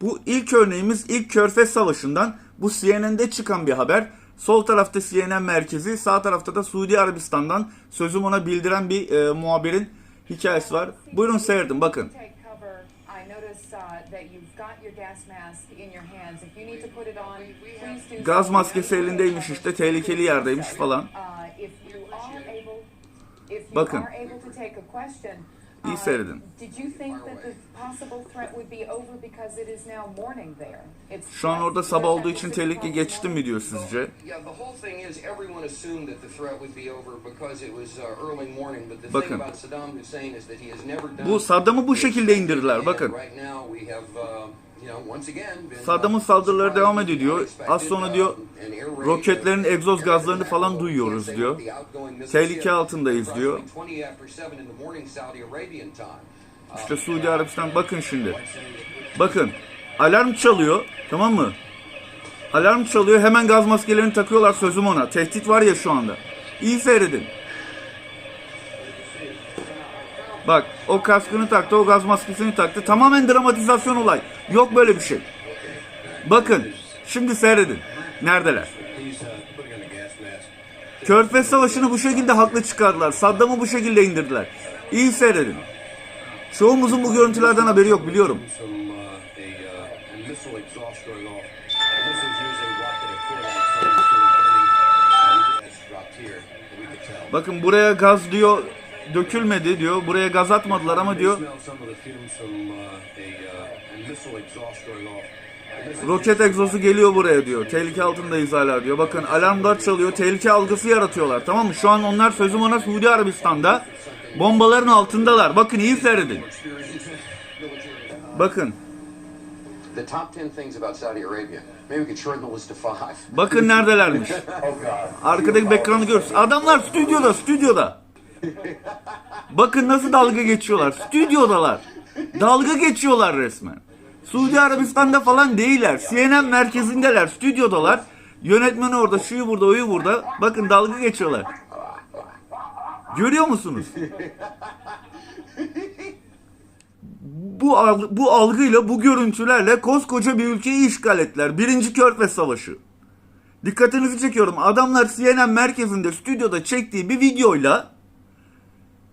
Bu ilk örneğimiz ilk Körfez Savaşı'ndan. Bu CNN'de çıkan bir haber. Sol tarafta CNN merkezi, sağ tarafta da Suudi Arabistan'dan sözüm ona bildiren bir e, muhabirin hikayesi var. Buyurun seyredin bakın. Uh, Gaz maskesi elindeymiş işte, tehlikeli yerdeymiş falan. Uh, Bakın. Are able to take a question, İyi uh, seyredin. Did you think that the possible threat would be over because it is now morning there? It's Şu an orada sabah olduğu için tehlike geçti mi diyor sizce? Uh, Bakın. Bu Saddam'ı bu şekilde indirdiler, bakın. Uh, uh, Saddam'ın saldırıları devam ediyor. unexpected, Az sonra diyor, uh, raid, roketlerin uh, egzoz gazlarını falan duyuyoruz diyor. Tehlike altındayız diyor. approximately 20 after 7 in the morning Saudi Arabian time. Uh, İşte Suudi Arabistan bakın şimdi. Bakın alarm çalıyor tamam mı? Alarm çalıyor hemen gaz maskelerini takıyorlar sözüm ona. Tehdit var ya şu anda. İyi seyredin. Bak o kaskını taktı o gaz maskesini taktı. Tamamen dramatizasyon olay. Yok böyle bir şey. Bakın şimdi seyredin. Neredeler? Körfez Savaşı'nı bu şekilde haklı çıkardılar. Saddam'ı bu şekilde indirdiler. İyi seyredin. Çoğumuzun bu görüntülerden haberi yok biliyorum. Bakın buraya gaz diyor dökülmedi diyor. Buraya gaz atmadılar ama diyor roket egzozu geliyor buraya diyor. Tehlike altındayız hala diyor. Bakın alarmlar çalıyor. Tehlike algısı yaratıyorlar. Tamam mı? Şu an onlar sözüm ona Suudi Arabistan'da bombaların altındalar. Bakın iyi seyredin. Bakın. The top 10 things about Saudi Arabia. Maybe we could shorten the list to five. Bakın neredelermiş. Arkadaki background'ı görürsün. Adamlar stüdyoda, stüdyoda. Bakın nasıl dalga geçiyorlar. Stüdyodalar. Dalga geçiyorlar resmen. Suudi Arabistan'da falan değiller. CNN merkezindeler, stüdyodalar. Yönetmen orada, şuyu burada, oyu burada. Bakın dalga geçiyorlar. Görüyor musunuz? Bu, algı- bu algıyla, bu görüntülerle koskoca bir ülkeyi işgal ettiler. Birinci Körfez Savaşı. Dikkatinizi çekiyorum. Adamlar CNN merkezinde stüdyoda çektiği bir videoyla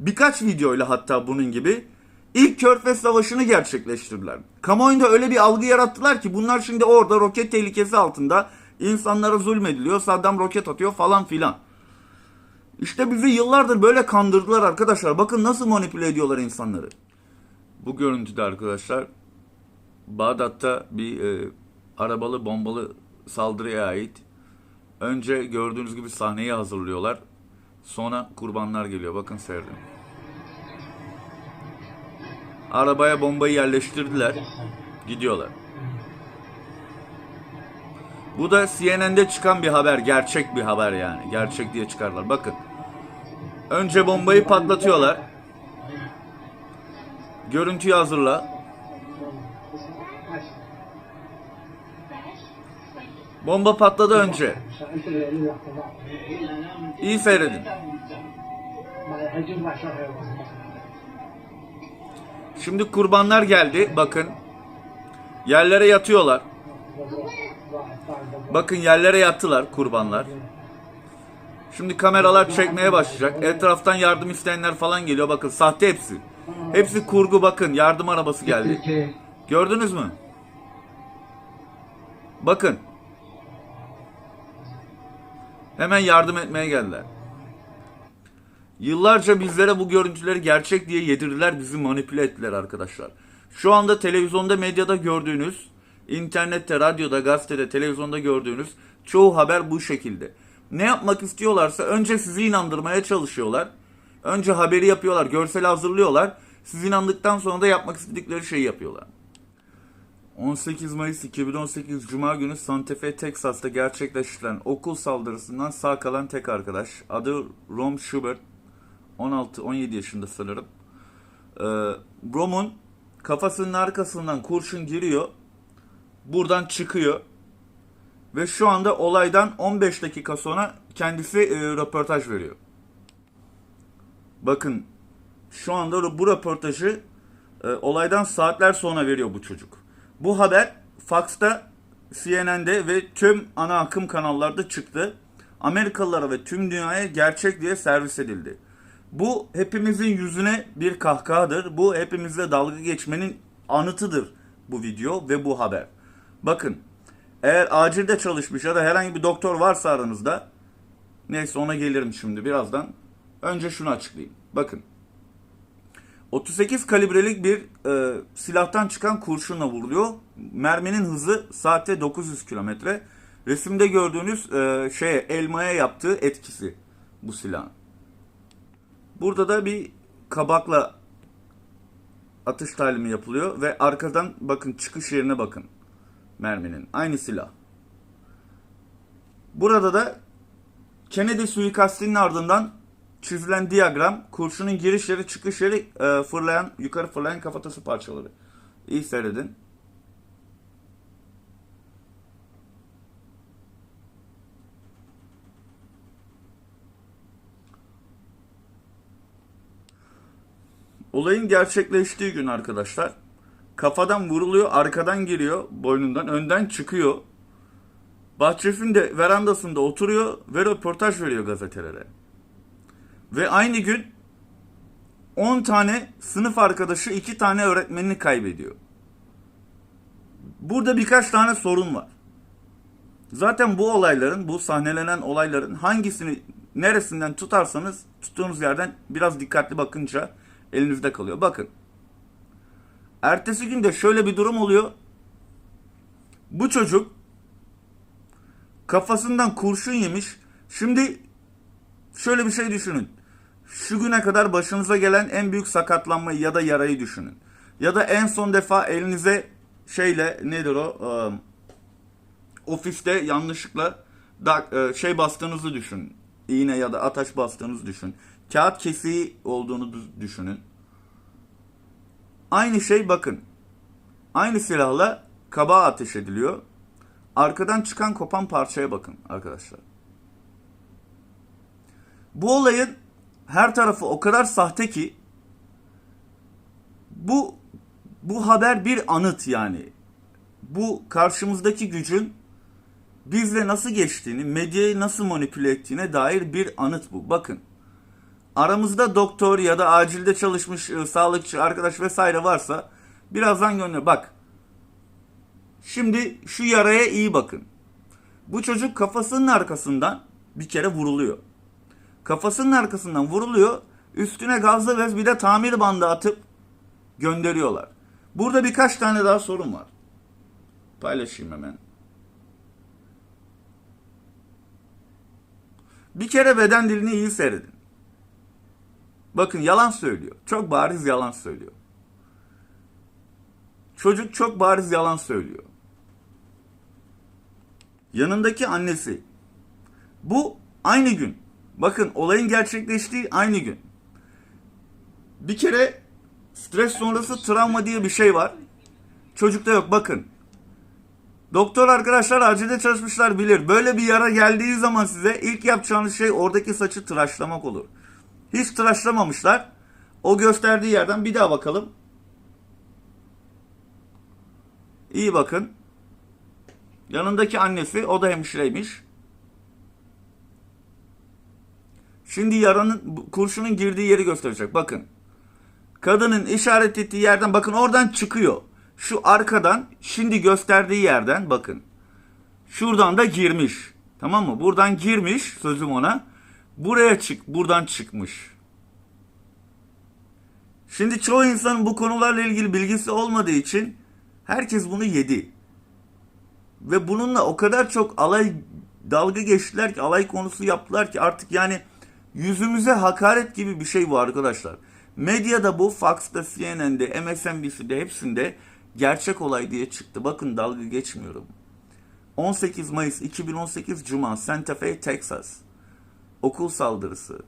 birkaç videoyla hatta bunun gibi ilk Körfez Savaşı'nı gerçekleştirdiler. Kamuoyunda öyle bir algı yarattılar ki bunlar şimdi orada roket tehlikesi altında insanlara zulmediliyor. Saddam roket atıyor falan filan. İşte bizi yıllardır böyle kandırdılar arkadaşlar. Bakın nasıl manipüle ediyorlar insanları. Bu görüntüde arkadaşlar Bağdat'ta bir e, arabalı bombalı saldırıya ait. Önce gördüğünüz gibi sahneyi hazırlıyorlar. Sonra kurbanlar geliyor. Bakın seyredin. Arabaya bombayı yerleştirdiler. Gidiyorlar. Bu da CNN'de çıkan bir haber. Gerçek bir haber yani. Gerçek diye çıkarlar. Bakın. Önce bombayı patlatıyorlar. Görüntüyü hazırla. Bomba patladı önce. İyi seyredin. Şimdi kurbanlar geldi. Bakın. Yerlere yatıyorlar. Bakın yerlere yattılar kurbanlar. Şimdi kameralar çekmeye başlayacak. Etraftan yardım isteyenler falan geliyor. Bakın sahte hepsi. Hepsi kurgu bakın. Yardım arabası geldi. Gördünüz mü? Bakın. Hemen yardım etmeye geldiler. Yıllarca bizlere bu görüntüleri gerçek diye yedirdiler, bizi manipüle ettiler arkadaşlar. Şu anda televizyonda, medyada gördüğünüz, internette, radyoda, gazetede, televizyonda gördüğünüz çoğu haber bu şekilde. Ne yapmak istiyorlarsa önce sizi inandırmaya çalışıyorlar. Önce haberi yapıyorlar, görsel hazırlıyorlar. Siz inandıktan sonra da yapmak istedikleri şeyi yapıyorlar. 18 Mayıs 2018 Cuma günü Santa Fe, Texas'ta gerçekleştirilen okul saldırısından sağ kalan tek arkadaş. Adı Rom Schubert. 16-17 yaşında sanırım. Ee, Rom'un kafasının arkasından kurşun giriyor. Buradan çıkıyor. Ve şu anda olaydan 15 dakika sonra kendisi e, röportaj veriyor. Bakın şu anda bu röportajı e, olaydan saatler sonra veriyor bu çocuk. Bu haber Fox'ta, CNN'de ve tüm ana akım kanallarda çıktı. Amerikalılara ve tüm dünyaya gerçek diye servis edildi. Bu hepimizin yüzüne bir kahkahadır. Bu hepimizle dalga geçmenin anıtıdır bu video ve bu haber. Bakın eğer acilde çalışmış ya da herhangi bir doktor varsa aranızda neyse ona gelirim şimdi birazdan. Önce şunu açıklayayım. Bakın 38 kalibrelik bir e, silahtan çıkan kurşunla vuruluyor. Merminin hızı saatte 900 kilometre. Resimde gördüğünüz e, şeye elmaya yaptığı etkisi bu silahın. Burada da bir kabakla atış talimi yapılıyor ve arkadan bakın çıkış yerine bakın merminin. Aynı silah. Burada da Kennedy suikastinin ardından çizilen diyagram kurşunun giriş yeri çıkış yeri e, fırlayan yukarı fırlayan kafatası parçaları. İyi seyredin. Olayın gerçekleştiği gün arkadaşlar kafadan vuruluyor, arkadan giriyor, boynundan, önden çıkıyor. Bahçesinde, verandasında oturuyor ve röportaj veriyor gazetelere. Ve aynı gün 10 tane sınıf arkadaşı, 2 tane öğretmenini kaybediyor. Burada birkaç tane sorun var. Zaten bu olayların, bu sahnelenen olayların hangisini neresinden tutarsanız tuttuğunuz yerden biraz dikkatli bakınca elinizde kalıyor. Bakın. Ertesi günde şöyle bir durum oluyor. Bu çocuk kafasından kurşun yemiş. Şimdi şöyle bir şey düşünün. Şu güne kadar başınıza gelen en büyük sakatlanmayı ya da yarayı düşünün. Ya da en son defa elinize şeyle nedir o Ee, ofiste yanlışlıkla da, e, şey bastığınızı düşünün. İğne ya da ataş bastığınızı düşün. Kağıt kesiği olduğunu dü- düşünün. Aynı şey bakın. Aynı silahla kabağa ateş ediliyor. Arkadan çıkan kopan parçaya bakın arkadaşlar. Bu olayın her tarafı o kadar sahte ki bu bu haber bir anıt yani. Bu karşımızdaki gücün bizle nasıl geçtiğini, medyayı nasıl manipüle ettiğine dair bir anıt bu. Bakın. Aramızda doktor ya da acilde çalışmış e, sağlıkçı arkadaş vesaire varsa birazdan gönder. Bak. Şimdi şu yaraya iyi bakın. Bu çocuk kafasının arkasından bir kere vuruluyor. Kafasının arkasından vuruluyor. Üstüne gazlı bez bir de tamir bandı atıp gönderiyorlar. Burada birkaç tane daha sorun var. Paylaşayım hemen. Bir kere beden dilini iyi seyredin. Bakın yalan söylüyor. Çok bariz yalan söylüyor. Çocuk çok bariz yalan söylüyor. Yanındaki annesi. Bu aynı gün. Bakın olayın gerçekleştiği aynı gün. Bir kere stres sonrası travma diye bir şey var. Çocukta yok bakın. Doktor arkadaşlar acilde çalışmışlar bilir. Böyle bir yara geldiği zaman size ilk yapacağınız şey oradaki saçı tıraşlamak olur. Hiç tıraşlamamışlar. O gösterdiği yerden bir daha bakalım. İyi bakın. Yanındaki annesi o da hemşireymiş. Şimdi yaranın kurşunun girdiği yeri gösterecek. Bakın. Kadının işaret ettiği yerden bakın oradan çıkıyor. Şu arkadan şimdi gösterdiği yerden bakın. Şuradan da girmiş. Tamam mı? Buradan girmiş sözüm ona. Buraya çık, buradan çıkmış. Şimdi çoğu insanın bu konularla ilgili bilgisi olmadığı için herkes bunu yedi. Ve bununla o kadar çok alay dalga geçtiler ki, alay konusu yaptılar ki artık yani yüzümüze hakaret gibi bir şey bu arkadaşlar. Medyada bu Fox'ta, CNN'de, MSNBC'de hepsinde gerçek olay diye çıktı. Bakın dalga geçmiyorum. 18 Mayıs 2018 Cuma Santa Fe, Texas. Okul saldırısı.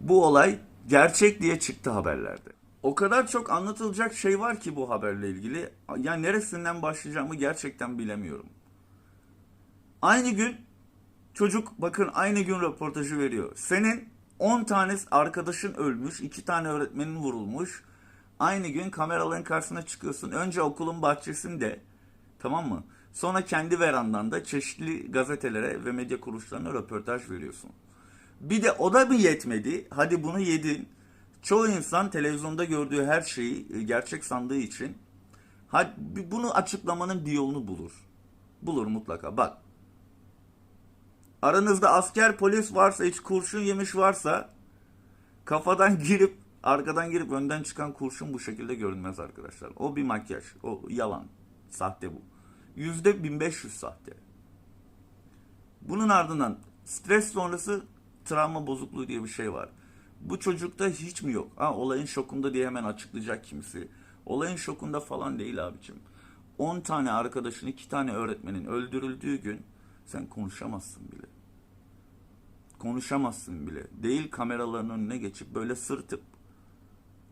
Bu olay gerçek diye çıktı haberlerde. O kadar çok anlatılacak şey var ki bu haberle ilgili. Yani neresinden başlayacağımı gerçekten bilemiyorum. Aynı gün çocuk bakın aynı gün röportajı veriyor. Senin 10 tane arkadaşın ölmüş, 2 tane öğretmenin vurulmuş. Aynı gün kameraların karşısına çıkıyorsun. Önce okulun bahçesinde Tamam mı? Sonra kendi verandan da çeşitli gazetelere ve medya kuruluşlarına röportaj veriyorsun. Bir de o da mı yetmedi? Hadi bunu yedin. Çoğu insan televizyonda gördüğü her şeyi e, gerçek sandığı için hadi bunu açıklamanın bir yolunu bulur. Bulur mutlaka. Bak. Aranızda asker polis varsa hiç kurşun yemiş varsa kafadan girip arkadan girip önden çıkan kurşun bu şekilde görünmez arkadaşlar. O bir makyaj. O yalan. Sahte bu. Yüzde 1500 sahte. Bunun ardından stres sonrası travma bozukluğu diye bir şey var. Bu çocukta hiç mi yok? Ha, olayın şokunda diye hemen açıklayacak kimisi. Olayın şokunda falan değil abicim. 10 tane arkadaşın, 2 tane öğretmenin öldürüldüğü gün sen konuşamazsın bile. Konuşamazsın bile. Değil kameraların önüne geçip böyle sırtıp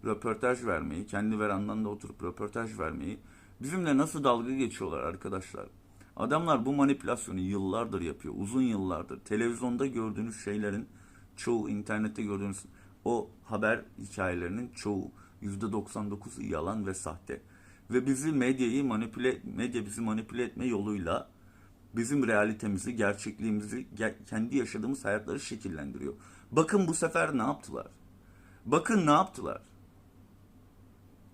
röportaj vermeyi, kendi verandan da oturup röportaj vermeyi bizimle nasıl dalga geçiyorlar arkadaşlar. Adamlar bu manipülasyonu yıllardır yapıyor. Uzun yıllardır. Televizyonda gördüğünüz şeylerin çoğu, internette gördüğünüz o haber hikayelerinin çoğu %99'u yalan ve sahte. Ve bizi medyayı manipüle, medya bizi manipüle etme yoluyla bizim realitemizi, gerçekliğimizi, ge- kendi yaşadığımız hayatları şekillendiriyor. Bakın bu sefer ne yaptılar? Bakın ne yaptılar?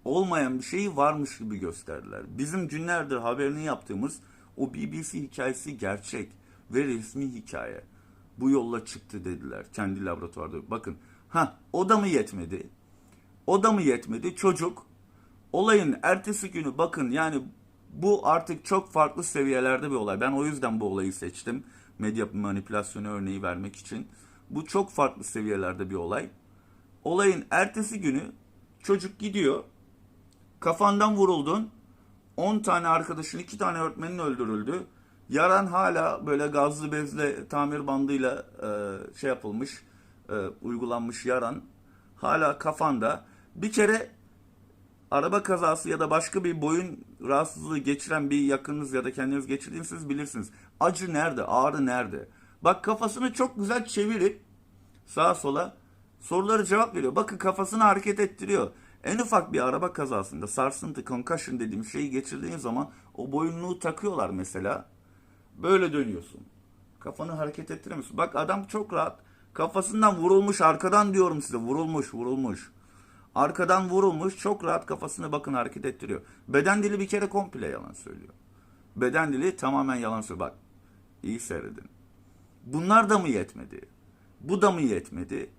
olmayan bir şeyi varmış gibi gösterdiler. Bizim günlerdir haberini yaptığımız o BBC hikayesi gerçek ve resmi hikaye. Bu yolla çıktı dediler kendi laboratuvarda. Bakın ha o da mı yetmedi? O da mı yetmedi? Çocuk olayın ertesi günü bakın yani bu artık çok farklı seviyelerde bir olay. Ben o yüzden bu olayı seçtim. Medya manipülasyonu örneği vermek için. Bu çok farklı seviyelerde bir olay. Olayın ertesi günü çocuk gidiyor kafandan vuruldun. 10 tane arkadaşın, 2 tane öğretmenin öldürüldü. Yaran hala böyle gazlı bezle tamir bandıyla e, şey yapılmış, e, uygulanmış yaran. Hala kafanda. Bir kere araba kazası ya da başka bir boyun rahatsızlığı geçiren bir yakınınız ya da kendiniz geçirdiğiniz bilirsiniz. Acı nerede? Ağrı nerede? Bak kafasını çok güzel çevirip sağa sola soruları cevap veriyor. Bakın kafasını hareket ettiriyor. En ufak bir araba kazasında sarsıntı, concussion dediğim şeyi geçirdiğin zaman o boyunluğu takıyorlar mesela. Böyle dönüyorsun. Kafanı hareket ettiremiyorsun. Bak adam çok rahat. Kafasından vurulmuş arkadan diyorum size vurulmuş vurulmuş. Arkadan vurulmuş çok rahat kafasını bakın hareket ettiriyor. Beden dili bir kere komple yalan söylüyor. Beden dili tamamen yalan söylüyor. Bak iyi seyredin. Bunlar da mı yetmedi? Bu da mı yetmedi?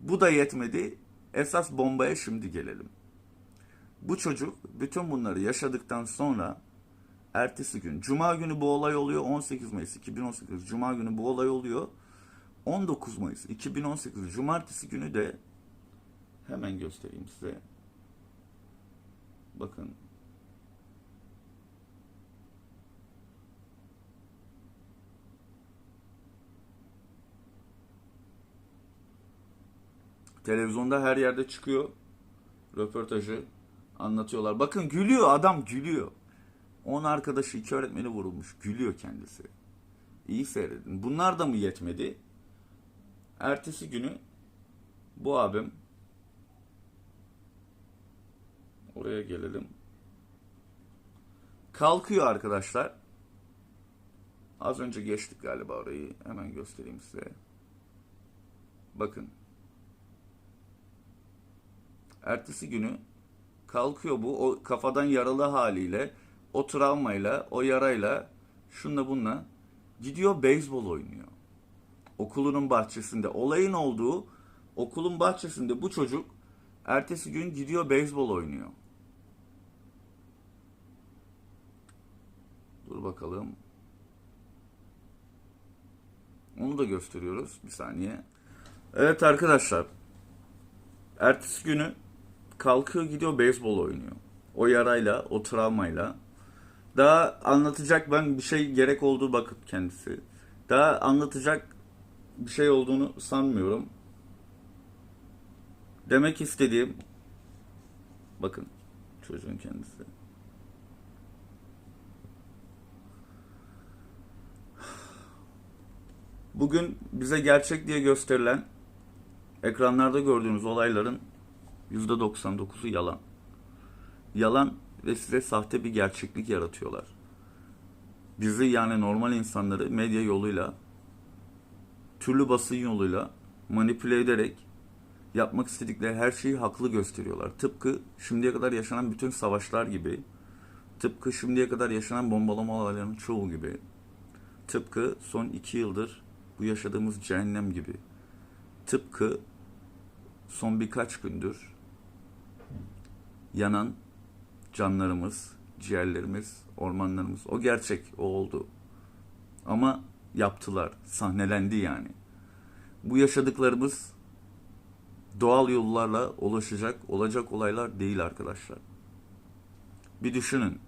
Bu da yetmedi. Esas bombaya şimdi gelelim. Bu çocuk bütün bunları yaşadıktan sonra ertesi gün, Cuma günü bu olay oluyor 18 Mayıs 2018, Cuma günü bu olay oluyor 19 Mayıs 2018, Cumartesi günü de hemen göstereyim size. Bakın. Televizyonda her yerde çıkıyor. Röportajı anlatıyorlar. Bakın gülüyor adam gülüyor. 10 arkadaşı iki öğretmeni vurulmuş. Gülüyor kendisi. İyi seyredin. Bunlar da mı yetmedi? Ertesi günü bu abim oraya gelelim. Kalkıyor arkadaşlar. Az önce geçtik galiba orayı. Hemen göstereyim size. Bakın. Ertesi günü kalkıyor bu o kafadan yaralı haliyle, o travmayla, o yarayla, şunla bununla gidiyor beyzbol oynuyor. Okulunun bahçesinde. Olayın olduğu okulun bahçesinde bu çocuk ertesi gün gidiyor beyzbol oynuyor. Dur bakalım. Onu da gösteriyoruz. Bir saniye. Evet arkadaşlar. Ertesi günü kalkıyor gidiyor beyzbol oynuyor. O yarayla, o travmayla. Daha anlatacak ben bir şey gerek olduğu bakıp kendisi. Daha anlatacak bir şey olduğunu sanmıyorum. Demek istediğim bakın çocuğun kendisi. Bugün bize gerçek diye gösterilen ekranlarda gördüğünüz olayların %99'u yalan. Yalan ve size sahte bir gerçeklik yaratıyorlar. Bizi yani normal insanları medya yoluyla, türlü basın yoluyla manipüle ederek yapmak istedikleri her şeyi haklı gösteriyorlar. Tıpkı şimdiye kadar yaşanan bütün savaşlar gibi, tıpkı şimdiye kadar yaşanan bombalama olaylarının çoğu gibi, tıpkı son iki yıldır bu yaşadığımız cehennem gibi, tıpkı son birkaç gündür yanan canlarımız, ciğerlerimiz, ormanlarımız. O gerçek, o oldu. Ama yaptılar, sahnelendi yani. Bu yaşadıklarımız doğal yollarla ulaşacak, olacak olaylar değil arkadaşlar. Bir düşünün.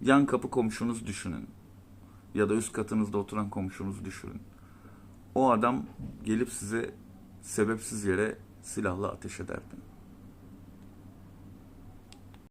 Yan kapı komşunuz düşünün. Ya da üst katınızda oturan komşunuzu düşünün. O adam gelip size sebepsiz yere silahla ateş ederdi.